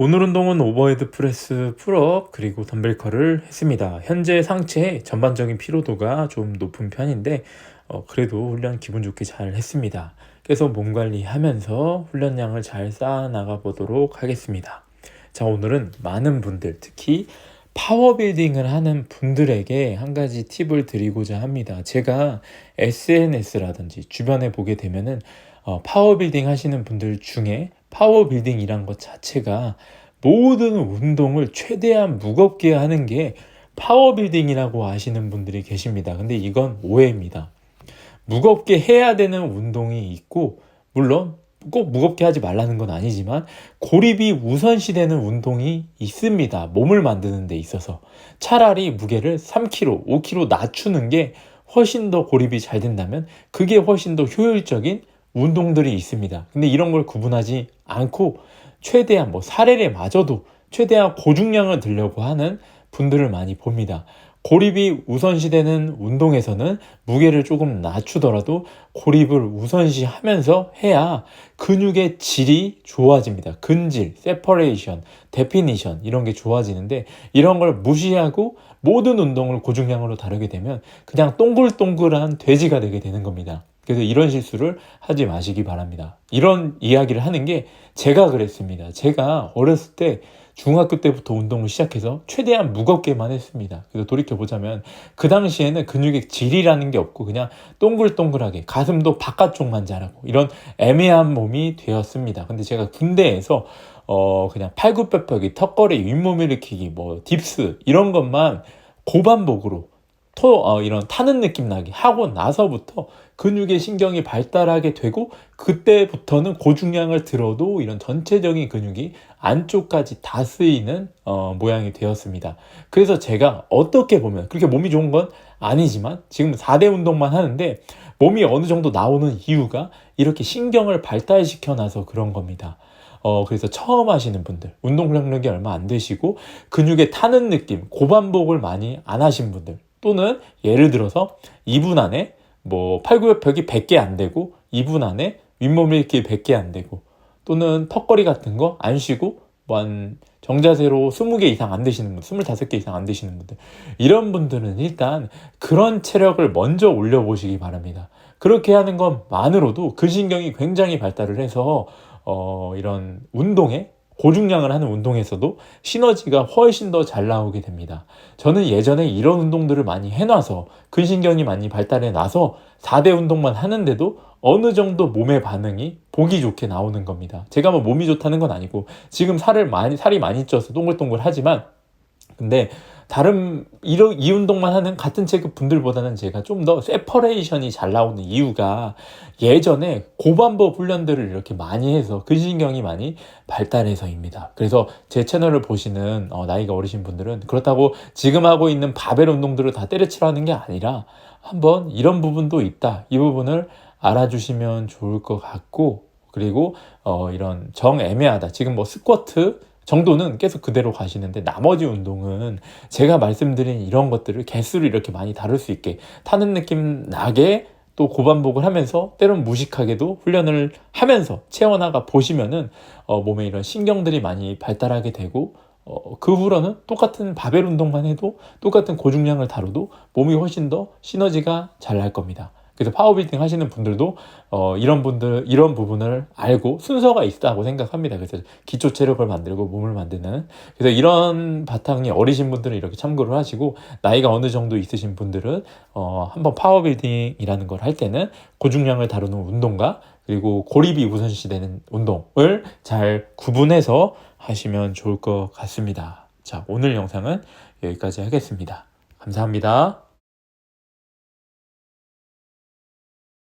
오늘 운동은 오버헤드 프레스 풀업 그리고 덤벨 컬을 했습니다. 현재 상체의 전반적인 피로도가 좀 높은 편인데 어, 그래도 훈련 기분 좋게 잘 했습니다. 계속 몸 관리하면서 훈련량을 잘 쌓아 나가 보도록 하겠습니다. 자 오늘은 많은 분들 특히 파워빌딩을 하는 분들에게 한 가지 팁을 드리고자 합니다. 제가 SNS라든지 주변에 보게 되면은 어, 파워빌딩 하시는 분들 중에 파워 빌딩이란 것 자체가 모든 운동을 최대한 무겁게 하는 게 파워 빌딩이라고 하시는 분들이 계십니다. 근데 이건 오해입니다. 무겁게 해야 되는 운동이 있고, 물론 꼭 무겁게 하지 말라는 건 아니지만, 고립이 우선시되는 운동이 있습니다. 몸을 만드는 데 있어서. 차라리 무게를 3kg, 5kg 낮추는 게 훨씬 더 고립이 잘 된다면, 그게 훨씬 더 효율적인 운동들이 있습니다. 근데 이런 걸 구분하지 않고 최대한 뭐 사례를 마저도 최대한 고중량을 들려고 하는 분들을 많이 봅니다. 고립이 우선시되는 운동에서는 무게를 조금 낮추더라도 고립을 우선시하면서 해야 근육의 질이 좋아집니다. 근질, 세퍼레이션, 데피니션 이런 게 좋아지는데 이런 걸 무시하고 모든 운동을 고중량으로 다루게 되면 그냥 동글동글한 돼지가 되게 되는 겁니다. 그래서 이런 실수를 하지 마시기 바랍니다. 이런 이야기를 하는 게 제가 그랬습니다. 제가 어렸을 때 중학교 때부터 운동을 시작해서 최대한 무겁게만 했습니다. 그래서 돌이켜보자면 그 당시에는 근육의 질이라는 게 없고 그냥 동글동글하게 가슴도 바깥쪽만 자라고 이런 애매한 몸이 되었습니다. 근데 제가 군대에서 어 그냥 팔굽혀펴기, 턱걸이, 윗몸 일으키기, 뭐 딥스 이런 것만 고반복으로 토, 어, 이런 타는 느낌 나게 하고 나서부터 근육의 신경이 발달하게 되고 그때부터는 고중량을 들어도 이런 전체적인 근육이 안쪽까지 다 쓰이는 어, 모양이 되었습니다. 그래서 제가 어떻게 보면 그렇게 몸이 좋은 건 아니지만 지금 4대 운동만 하는데 몸이 어느 정도 나오는 이유가 이렇게 신경을 발달시켜 놔서 그런 겁니다. 어, 그래서 처음 하시는 분들, 운동 경력이 얼마 안 되시고 근육에 타는 느낌, 고반복을 많이 안 하신 분들, 또는 예를 들어서 2분 안에 뭐 팔굽혀펴기 100개 안 되고 2분 안에 윗몸 일으키기 100개 안 되고 또는 턱걸이 같은 거 안 쉬고 뭐 한 정자세로 20개 이상 안 되시는 분, 25개 이상 안 되시는 분들 이런 분들은 일단 그런 체력을 먼저 올려보시기 바랍니다. 그렇게 하는 것만으로도 근신경이 굉장히 발달을 해서 어, 이런 운동에 고중량을 하는 운동에서도 시너지가 훨씬 더 잘 나오게 됩니다. 저는 예전에 이런 운동들을 많이 해놔서 근신경이 많이 발달해 나서 4대 운동만 하는데도 어느 정도 몸의 반응이 보기 좋게 나오는 겁니다. 제가 뭐 몸이 좋다는 건 아니고 지금 살을 많이 살이 많이 쪄서 동글동글 하지만 근데 다른 이런 이 운동만 하는 같은 체급 분들보다는 제가 좀 더 세퍼레이션이 잘 나오는 이유가 예전에 고반복 훈련들을 이렇게 많이 해서 근신경이 많이 발달해서입니다. 그래서 제 채널을 보시는 어, 나이가 어리신 분들은 그렇다고 지금 하고 있는 바벨 운동들을 다 때려치라는 게 아니라 한번 이런 부분도 있다. 이 부분을 알아주시면 좋을 것 같고 그리고 어, 이런 정 애매하다. 지금 뭐 스쿼트 정도는 계속 그대로 가시는데 나머지 운동은 제가 말씀드린 이런 것들을 개수를 이렇게 많이 다룰 수 있게 타는 느낌 나게 또 고반복을 하면서 때론 무식하게도 훈련을 하면서 채워나가 보시면은 어, 몸에 이런 신경들이 많이 발달하게 되고 어, 그 후로는 똑같은 바벨 운동만 해도 똑같은 고중량을 다뤄도 몸이 훨씬 더 시너지가 잘 날 겁니다. 그래서 파워빌딩 하시는 분들도 어, 이런 분들 이런 부분을 알고 순서가 있다고 생각합니다. 그래서 기초 체력을 만들고 몸을 만드는 그래서 이런 바탕이 어리신 분들은 이렇게 참고를 하시고 나이가 어느 정도 있으신 분들은 어, 한번 파워빌딩이라는 걸 할 때는 고중량을 다루는 운동과 그리고 고립이 우선시되는 운동을 잘 구분해서 하시면 좋을 것 같습니다. 자, 오늘 영상은 여기까지 하겠습니다. 감사합니다.